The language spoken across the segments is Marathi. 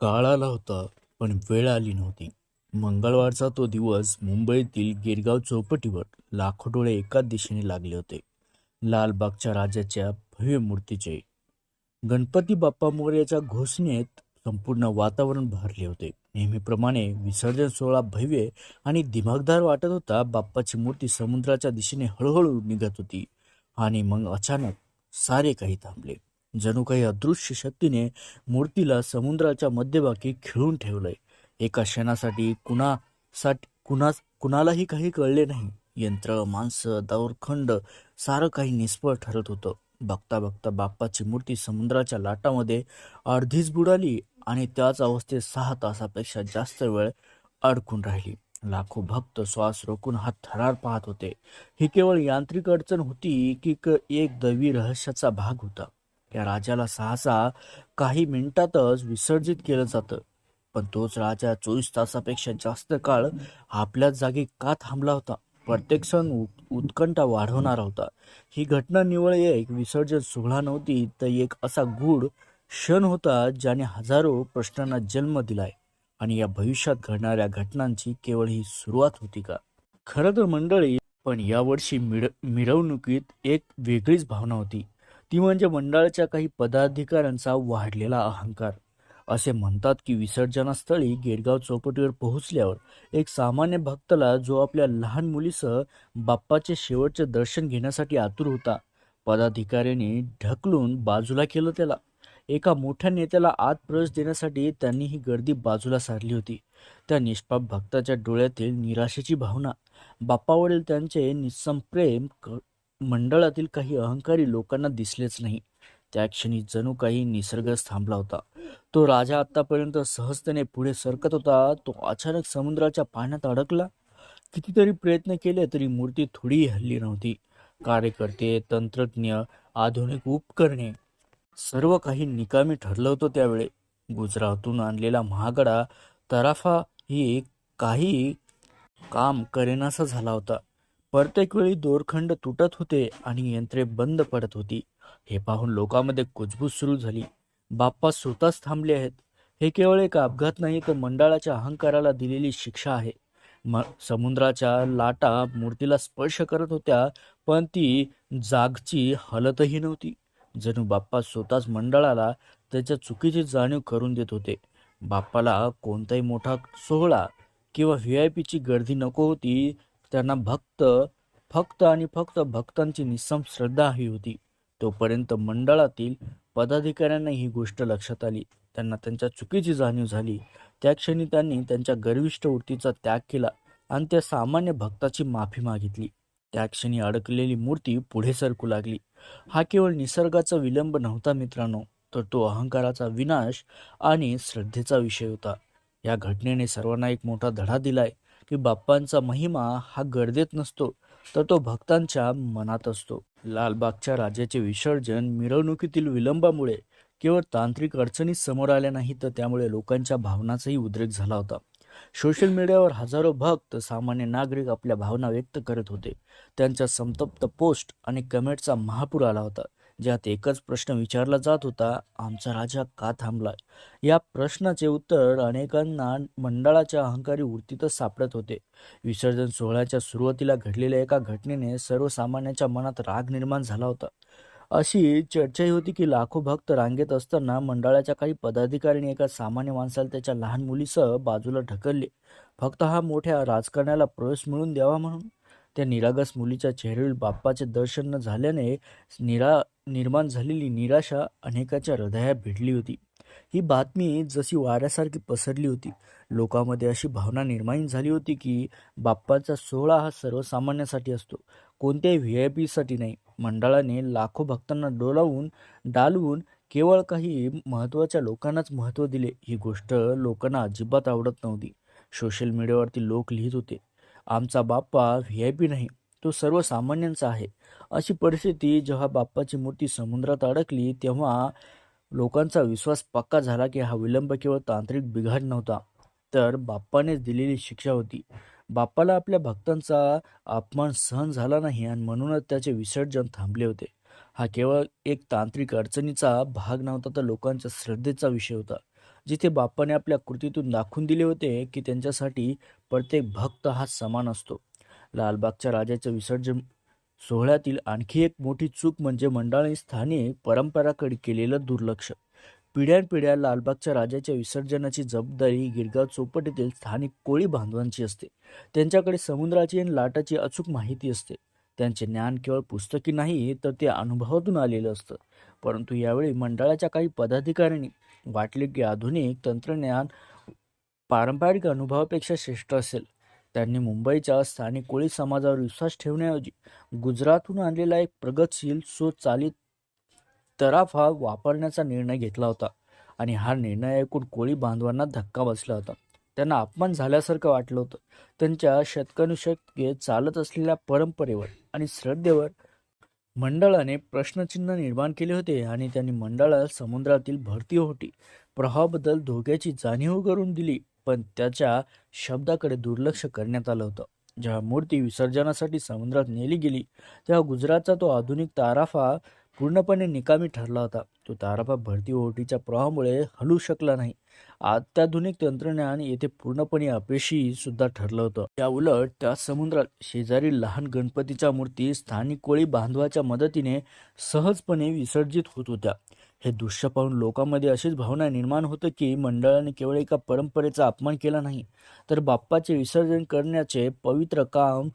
काळ आला होता पण वेळ आली नव्हती. मंगळवारचा तो दिवस मुंबईतील गिरगाव चौपटीवर लाखो डोळे एकाच दिशेने लागले होते. लालबागच्या राजाच्या भव्य मूर्तीचे गणपती बाप्पा मोर्याच्या घोषणेत संपूर्ण वातावरण भरले होते. नेहमीप्रमाणे विसर्जन सोहळा भव्य आणि दिमागदार वाटत होता. बाप्पाची मूर्ती समुद्राच्या दिशेने हळूहळू निघत होती आणि मग अचानक सारे काही थांबले. जणू काही अदृश्य शक्तीने मूर्तीला समुद्राच्या मध्यभागी खिळून ठेवलंय. एका क्षणासाठी कुणासाठी कुणा कुणालाही काही कळले नाही. यंत्र माणसं दौरखंड सारं काही निष्फळ ठरत होतं. बघता बघता बाप्पाची मूर्ती समुद्राच्या लाटामध्ये अर्धीच बुडाली आणि त्याच अवस्थेत सहा तासापेक्षा जास्त वेळ अडकून राहिली. लाखो भक्त श्वास रोखून हा थरार पाहत होते. ही केवळ यांत्रिक अडचण होती की क- एक दैवी रहस्याचा भाग होता. या राजाला सहसा काही मिनिटातच विसर्जित केलं जातं. पण तोच राजा चोवीस तासापेक्षा जास्त काळ आपल्याच जागी का थांबला होता? प्रत्येक सण उ- उत्कंठा वाढवणारा होता. ही घटना निवळ एक विसर्जन सोहळा नव्हती तर एक असा गूढ क्षण होता ज्याने हजारो प्रश्नांना जन्म दिलाय. आणि या भविष्यात घडणाऱ्या घटनांची केवळ ही सुरुवात होती का? खरं तर मंडळी पण यावर्षी मिड मिरवणुकीत एक वेगळीच भावना होती. ती म्हणजे मंडळाच्या काही पदाधिकाऱ्यांचा वाढलेला अहंकार. असे म्हणतात की विसर्जनास्थळी गेडगाव चौपटीवर पोहोचल्यावर एक सामान्य भक्तला जो आपल्या लहान मुलीसह बाप्पाचे शेवटचे दर्शन घेण्यासाठी आतुर होता. पदाधिकाऱ्यांनी ढकलून बाजूला केलं त्याला. एका मोठ्या नेत्याला आत प्रवेश देण्यासाठी त्यांनी ही गर्दी बाजूला सारली होती. त्या निष्पाप भक्ताच्या डोळ्यातील निराशेची भावना बाप्पावरील त्यांचे निसंप्रेम प्रेम क- मंडळातील काही अहंकारी लोकांना दिसलेच नाही. त्या क्षणी जणू काही निसर्गच थांबला होता. तो राजा आतापर्यंत सहजतेने पुढे सरकत होता. तो अचानक समुद्राच्या पाण्यात अडकला. कितीतरी प्रयत्न केले तरी मूर्ती थोडीही हल्ली नव्हती. कार्यकर्ते तंत्रज्ञ आधुनिक उपकरणे सर्व काही निकामी ठरलं होतं त्यावेळे. गुजरातून आणलेला महागडा तराफा ही काही काम करेनासा झाला होता. प्रत्येक वेळी दोरखंड तुटत होते आणि यंत्रे बंद पडत होती. हे पाहून लोकांमध्ये कुजबूज सुरू झाली. बाप्पा स्वतःच थांबले आहेत. हे केवळ एक अपघात नाही तर मंडळाच्या अहंकाराला दिलेली शिक्षा आहे. म समुद्राच्या लाटा मूर्तीला स्पर्श करत होत्या पण ती जागची हलतही नव्हती. जणू बाप्पा स्वतःच मंडळाला त्याच्या चुकीची जाणीव करून देत होते. बाप्पाला कोणताही मोठा सोहळा किंवा व्ही आय पीची गर्दी नको होती त्यांना भक्त फक्त आणि फक्त भक्तांची निस्सम श्रद्धा हवी होती. तोपर्यंत मंडळातील पदाधिकाऱ्यांना ही गोष्ट लक्षात आली. त्यांना त्यांच्या चुकीची जाणीव झाली. त्या क्षणी त्यांनी त्यांच्या गर्विष्ठ वृत्तीचा त्याग केला आणि त्या सामान्य भक्ताची माफी मागितली. त्या क्षणी अडकलेली मूर्ती पुढे सरकू लागली. हा केवळ निसर्गाचा विलंब नव्हता मित्रांनो तर तो अहंकाराचा विनाश आणि श्रद्धेचा विषय होता. या घटनेने सर्वांना एक मोठा धडा दिलाय. की बाप्पांचा महिमा हा गर्देत नसतो तर तो भक्तांच्या मनात असतो. लालबागच्या राजाचे विसर्जन मिरवणुकीतील विलंबामुळे केवळ तांत्रिक अडचणी समोर आल्या नाही तर त्यामुळे लोकांच्या भावनाचाही उद्रेक झाला होता. सोशल मीडियावर हजारो भक्त सामान्य नागरिक आपल्या भावना व्यक्त करत होते. त्यांच्या संतप्त पोस्ट आणि कमेंटचा महापूर आला होता. ज्यात एकच प्रश्न विचारला जात होता आमचा राजा का थांबला? या प्रश्नाचे उत्तर अनेकांना मंडळाच्या अहंकारी वृत्तीतच सापडत होते. विसर्जन सोहळ्याच्या सुरुवातीला घडलेल्या एका घटनेने सर्वसामान्यांच्या मनात राग निर्माण झाला होता. अशी चर्चाही होती की लाखो भक्त रांगेत असताना मंडळाच्या काही पदाधिकाऱ्यांनी एका सामान्य माणसाला त्याच्या लहान मुलीसह बाजूला ढकलले. फक्त हा मोठ्या राजकारण्याला प्रवेश मिळून द्यावा म्हणून त्या निरागस मुलीच्या चेहऱ्यावरील बाप्पाचे दर्शन न झाल्याने निरा निर्माण झालेली निराशा अनेकाच्या हृदयात भिडली होती. ही बातमी जशी वाऱ्यासारखी पसरली होती. लोकांमध्ये अशी भावना निर्माण झाली होती की बाप्पाचा सोहळा हा सर्वसामान्यासाठी असतो. कोणत्याही व्ही आय पीसाठी नाही. मंडळाने लाखो भक्तांना डोलावून डालवून केवळ काही महत्त्वाच्या लोकांनाच महत्त्व दिले. ही गोष्ट लोकांना अजिबात आवडत नव्हती. सोशल मीडियावरती लोक लिहित होते. आमचा बाप्पा व्ही आय पी नाही तो सर्वसामान्यांचा आहे. अशी परिस्थिती जेव्हा बाप्पाची मूर्ती समुद्रात अडकली तेव्हा लोकांचा विश्वास पक्का झाला की हा विलंब केवळ तांत्रिक बिघाड नव्हता तर बाप्पानेच दिलेली शिक्षा होती. बाप्पाला आपल्या भक्तांचा अपमान सहन झाला नाही आणि म्हणूनच त्याचे विसर्जन थांबले होते. हा केवळ एक तांत्रिक अडचणीचा भाग नव्हता तर लोकांच्या श्रद्धेचा विषय होता. जिथे बाप्पाने आपल्या कृतीतून दाखवून दिले होते की त्यांच्यासाठी प्रत्येक भक्त हा समान असतो. लालबागच्या राजाचं विसर्जन सोहळ्यातील आणखी एक मोठी चूक म्हणजे मंडळाने स्थानिक परंपराकडे केलेलं दुर्लक्ष. पिढ्यानपिढ्या लालबागच्या राजाच्या विसर्जनाची जबाबदारी गिरगाव चौपटीतील स्थानिक कोळी बांधवांची असते. त्यांच्याकडे समुद्राची आणि लाटाची अचूक माहिती असते. त्यांचे ज्ञान केवळ पुस्तकी नाही तर ते अनुभवातून आलेलं असतं. परंतु यावेळी मंडळाच्या काही पदाधिकाऱ्यांनी वाटले की आधुनिक तंत्रज्ञान पारंपरिक अनुभवापेक्षा श्रेष्ठ असेल. त्यांनी मुंबईच्या स्थानिक कोळी समाजावर विश्वास ठेवण्याऐवजी गुजरातहून आणलेला एक प्रगतशील सुचालित तराफा वापरण्याचा निर्णय घेतला होता आणि हा निर्णय ऐकून कोळी बांधवांना धक्का बसला होता. त्यांना अपमान झाल्यासारखं वाटलं होतं. त्यांच्या शतकानुशतके चालत असलेल्या परंपरेवर आणि श्रद्धेवर मंडळाने प्रश्नचिन्ह निर्माण केले होते आणि त्यांनी मंडळाला समुद्रातील भरती होती. प्रवाहाबद्दल धोक्याची जाणीव करून दिली. पण त्याच्या शब्दाकडे दुर्लक्ष करण्यात आलं होतं. जेव्हा मूर्ती विसर्जनासाठी समुद्रात नेली गेली तेव्हा गुजरातचा तो आधुनिक ताराफा पूर्णपणे निकामी ठरला होता. तो ताराफा भरती ओहोटीच्या प्रवाहामुळे हलू शकला नाही. अत्याधुनिक तंत्रज्ञान येथे पूर्णपणे अपेशी सुद्धा ठरलं होतं. या उलट त्या समुद्रात शेजारी लहान गणपतीच्या मूर्ती स्थानिक कोळी बांधवाच्या मदतीने सहजपणे विसर्जित होत होत्या. हे दृश्य पाहून लोकांमध्ये अशीच भावना निर्माण होतं की मंडळाने केवळ एका परंपरेचा अपमान केला नाही तर बाप्पाचे विसर्जन करण्याचे पवित्र काम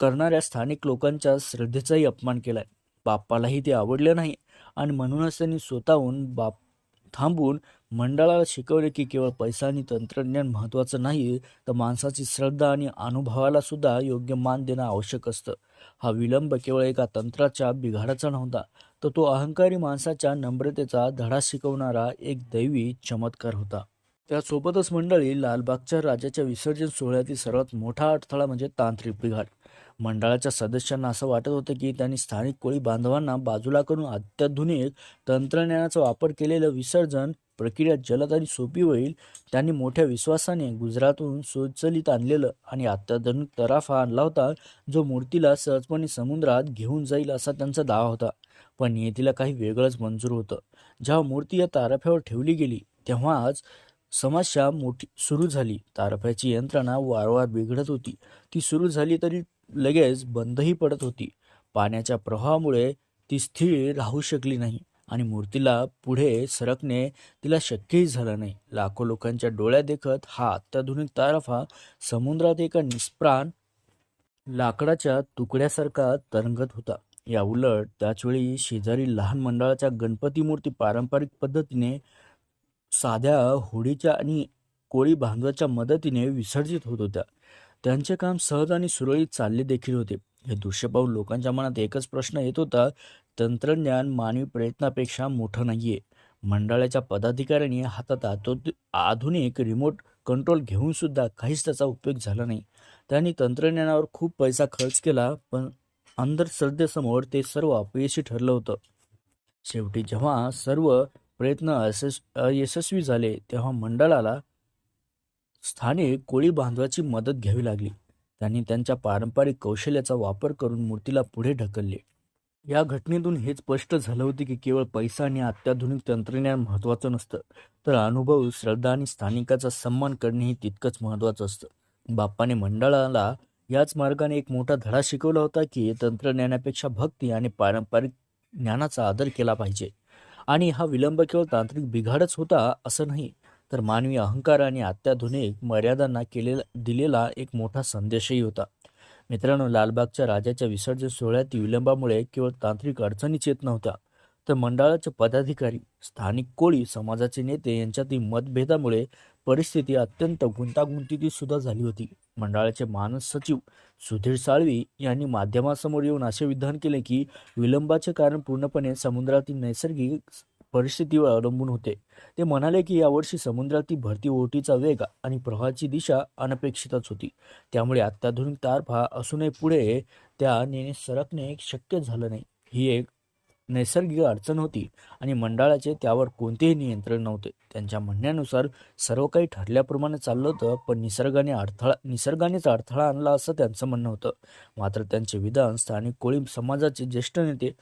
करणाऱ्या स्थानिक लोकांच्या श्रद्धेचाही अपमान केलाय. बाप्पालाही ते आवडलं नाही आणि म्हणूनच त्यांनी स्वतःहून बाप थांबून मंडळाला शिकवले की केवळ पैसा आणि तंत्रज्ञान महत्त्वाचं नाही तर माणसाची श्रद्धा आणि अनुभवाला सुद्धा योग्य मान देणं आवश्यक असतं. हा विलंब केवळ एका तंत्राच्या बिघाडाचा नव्हता तर तो अहंकारी माणसाच्या नम्रतेचा धडा शिकवणारा एक दैवी चमत्कार होता. त्यासोबतच मंडळी लालबागच्या राजाच्या विसर्जन सोहळ्यातील सर्वात मोठा अडथळा म्हणजे तांत्रिक बिघाड. मंडळाच्या सदस्यांना असं वाटत होतं की त्यांनी स्थानिक कोळी बांधवांना बाजूला करून अत्याधुनिक तंत्रज्ञानाचा वापर केलेलं विसर्जन प्रक्रिया जलद आणि सोपी होईल. त्यांनी मोठ्या विश्वासाने गुजरातहून स्वचलित आणलेलं आणि अत्याधुनिक तराफा आणला होता जो मूर्तीला सहजपणे समुद्रात घेऊन जाईल असा त्यांचा दावा होता. पण नियतीला काही वेगळंच मंजूर होतं. जेव्हा मूर्ती या तारफ्यावर ठेवली गेली तेव्हाच समस्या मोठी सुरू झाली. तारफ्याची यंत्रणा वारंवार बिघडत होती. ती सुरू झाली तरी लगेच बंदही पडत होती. पाण्याच्या प्रवाहामुळे ती स्थिर राहू शकली नाही. आणि मूर्तीला पुढे सरकणे तिला शक्यही झालं नाही. लाखो लोकांच्या डोळ्या देखत हा अत्याधुनिक तारफा समुद्रात एका निष्प्राण लाकडाच्या तुकड्यासारखा तरंगत होता. या उलट त्याचवेळी शेजारी लहान मंडळाच्या गणपती मूर्ती पारंपरिक पद्धतीने साध्या होडीच्या आणि कोळी भांगाच्या मदतीने विसर्जित होत होत्या. त्यांचे काम सहज आणि सुरळीत चालले देखील होते. हे दृश्य पाहून लोकांच्या मनात एकच प्रश्न येत होता तंत्रज्ञान मानवी प्रयत्नापेक्षा मोठं नाही आहे मंडळाच्या पदाधिकाऱ्यांनी हातात आतो आधुनिक रिमोट कंट्रोल घेऊनसुद्धा काहीच त्याचा उपयोग झाला नाही. त्यांनी तंत्रज्ञानावर खूप पैसा खर्च केला पण अंधश्रद्धेसमोर ते सर्व अपयशी ठरलं होतं. शेवटी जेव्हा सर्व प्रयत्न अयशस् अयशस्वी झाले तेव्हा मंडळाला स्थानिक कोळी बांधवाची मदत घ्यावी लागली. त्यांनी त्यांच्या पारंपरिक कौशल्याचा वापर करून मूर्तीला पुढे ढकलले. या घटनेतून हे स्पष्ट झालं होते की केवळ पैसा आणि अत्याधुनिक तंत्रज्ञान महत्त्वाचं नसतं तर अनुभव श्रद्धा आणि स्थानिकाचा सन्मान करणेही तितकंच महत्त्वाचं असतं. बाप्पाने मंडळाला याच मार्गाने एक मोठा धडा शिकवला होता की तंत्रज्ञानापेक्षा भक्ती आणि पारंपरिक ज्ञानाचा आदर केला पाहिजे. आणि हा विलंब केवळ तांत्रिक बिघाडच होता असं नाही तर मानवी अहंकार आणि अत्याधुनिक मर्यादांना केलेला दिलेला एक मोठा संदेशही होता. मित्रांनो लालबागच्या राजाच्या विसर्जन सोहळ्यातील विलंबामुळे केवळ तांत्रिक अडचणीच येत नव्हत्या. तर मंडळाचे पदाधिकारी स्थानिक कोळी समाजाचे नेते यांच्यातील मतभेदामुळे परिस्थिती अत्यंत गुंतागुंतीची सुद्धा झाली होती. मंडळाचे मानस सचिव सुधीर साळवी यांनी माध्यमासमोर येऊन असे विधान केले की विलंबाचे कारण पूर्णपणे समुद्रातील नैसर्गिक परिस्थितीवर अवलंबून होते. ते म्हणाले की यावर्षी समुद्रातील भरती ओटीचा वेग आणि प्रवाहाची दिशा अनपेक्षितच होती. त्यामुळे अत्याधुनिक तारफा असूनही पुढे त्या नेणे सरकणे शक्य झालं नाही. ही एक नैसर्गिक अडचण होती आणि मंडळाचे त्यावर कोणतेही नियंत्रण नव्हते. त्यांच्या म्हणण्यानुसार सर्व काही ठरल्याप्रमाणे चाललं होतं पण निसर्गाने अडथळा निसर्गानेच अडथळा आणला असं त्यांचं म्हणणं होतं. मात्र त्यांचे विधान स्थानिक कोळी समाजाचे ज्येष्ठ नेते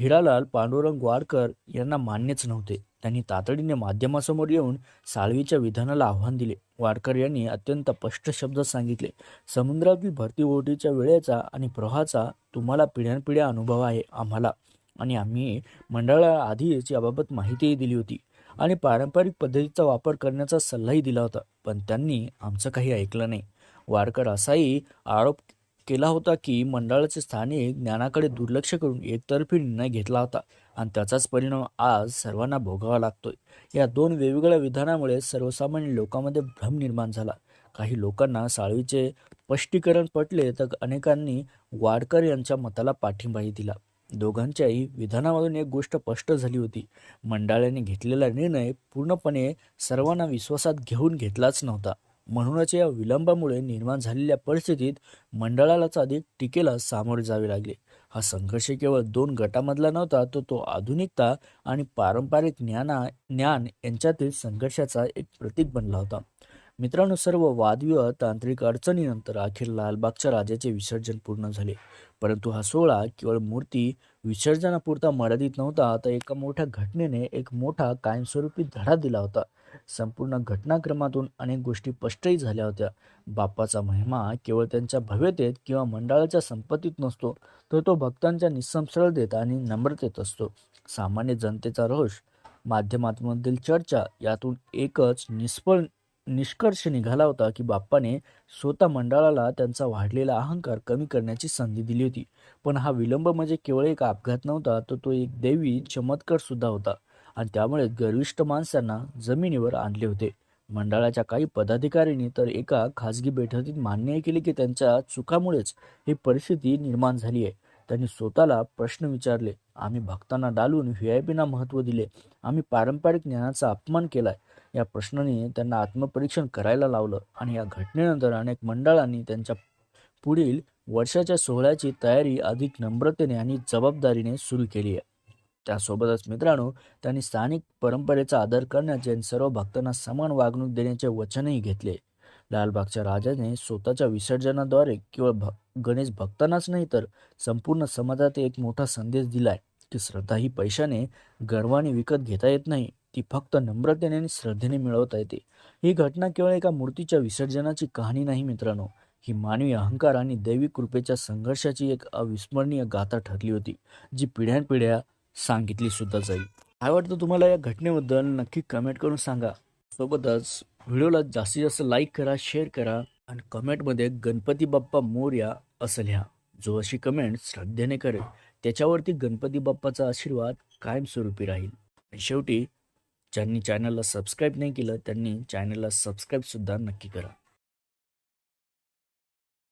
हिरालाल पांडुरंग वाडकर यांना मान्यच नव्हते. त्यांनी तातडीने माध्यमासमोर येऊन साळवीच्या विधानाला आव्हान दिले. वाडकर यांनी अत्यंत स्पष्ट शब्दात सांगितले. समुद्रातील भरती ओहोटीच्या वेळेचा आणि प्रवाहाचा तुम्हाला पिढ्यानपिढ्या अनुभव आहे आम्हाला. आणि आम्ही मंडळाला आधीच याबाबत माहितीही दिली होती. आणि पारंपरिक पद्धतीचा वापर करण्याचा सल्लाही दिला होता. पण त्यांनी आमचं काही ऐकलं नाही. वाडकर असाही आरोप केला होता की मंडळाचे स्थानिक ज्ञानाकडे दुर्लक्ष करून एकतर्फी निर्णय घेतला होता आणि त्याचाच परिणाम आज सर्वांना भोगावा लागतोय. या दोन वेगवेगळ्या विधानामुळे सर्वसामान्य लोकांमध्ये भ्रम निर्माण झाला. काही लोकांना साळवीचे स्पष्टीकरण पटले तर अनेकांनी वाडकर यांच्या मताला पाठिंबाही दिला. दोघांच्याही विधानामधून एक गोष्ट स्पष्ट झाली होती. मंडळाने घेतलेला निर्णय पूर्णपणे सर्वांना विश्वासात घेऊन घेतलाच नव्हता. म्हणूनच या विलंबामुळे निर्माण झालेल्या परिस्थितीत मंडळालाच अधिक टीकेला सामोरे जावे लागले. हा संघर्ष केवळ दोन गटामधला नव्हता तर तो आधुनिकता आणि पारंपरिक ज्ञाना ज्ञान यांच्यातील संघर्षाचा एक प्रतीक बनला होता. मित्रांनो सर्व वादविवाद तांत्रिक अडचणीनंतर अखेर लालबागच्या राजाचे विसर्जन पूर्ण झाले. परंतु हा सोहळा केवळ मूर्ती विसर्जनापुरता मर्यादित नव्हता तर एका मोठ्या घटनेने एक मोठा कायमस्वरूपी धडा दिला होता. संपूर्ण घटनाक्रमातून अनेक गोष्टी स्पष्टही झाल्या होत्या. बाप्पाचा महिमा केवळ त्यांच्या भव्यतेत किंवा मंडळाच्या संपत्तीत नसतो तर तो भक्तांच्या निसंसळतेत आणि नम्रतेत असतो. सामान्य जनतेचा रोष माध्यमांमधील चर्चा यातून एकच निष्फळ निष्कर्ष निघाला होता की बाप्पाने स्वतः मंडळाला त्यांचा वाढलेला अहंकार कमी करण्याची संधी दिली होती. पण हा विलंब म्हणजे केवळ एक अपघात नव्हता तर तो एक दैवी चमत्कार सुद्धा होता. आणि त्यामुळे गर्विष्ठ माणसांना जमिनीवर आणले होते. मंडळाच्या काही पदाधिकाऱ्यांनी तर एका खासगी बैठकीत मान्य केले की त्यांच्या चुकामुळेच ही परिस्थिती निर्माण झाली आहे. त्यांनी स्वतःला प्रश्न विचारले. आम्ही भक्तांना डालून व्ही आय पीना महत्त्व दिले. आम्ही पारंपरिक ज्ञानाचा अपमान केलाय. या प्रश्नाने त्यांना आत्मपरीक्षण करायला लावलं आणि या घटनेनंतर अनेक मंडळांनी त्यांच्या पुढील वर्षाच्या सोहळ्याची तयारी अधिक नम्रतेने आणि जबाबदारीने सुरू केली आहे. त्यासोबतच मित्रांनो त्यांनी स्थानिक परंपरेचा आदर करण्याचे आणि सर्व भक्तांना समान वागणूक देण्याचे वचनही घेतले. लालबागच्या राजाने स्वतःच्या विसर्जनाद्वारे केवळ भ गणेश भक्तांनाच नाही तर संपूर्ण समाजात एक मोठा संदेश दिलाय की श्रद्धा ही पैशाने गर्वाने विकत घेता येत नाही. ती फक्त नम्रतेने आणि श्रद्धेने मिळवता येते. ही घटना केवळ एका मूर्तीच्या विसर्जनाची कहाणी नाही मित्रांनो. ही मानवी अहंकार आणि दैवी कृपेच्या संघर्षाची एक अविस्मरणीय गाथा ठरली होती जी पिढ्यानपिढ्या सांगितली सुद्धा जाईल. काय वाटतं तुम्हाला या घटनेबद्दल? नक्की कमेंट करून सांगा. सोबतच व्हिडिओला जास्तीत जास्त लाईक करा शेअर करा आणि कमेंटमध्ये गणपती बाप्पा मोर्या असं लिहा. जो अशी कमेंट श्रद्धेने करेल त्याच्यावरती गणपती बाप्पाचा आशीर्वाद कायमस्वरूपी राहील. आणि शेवटी ज्यांनी चॅनलला सबस्क्राईब नाही केलं त्यांनी चॅनलला सबस्क्राईबसुद्धा नक्की करा.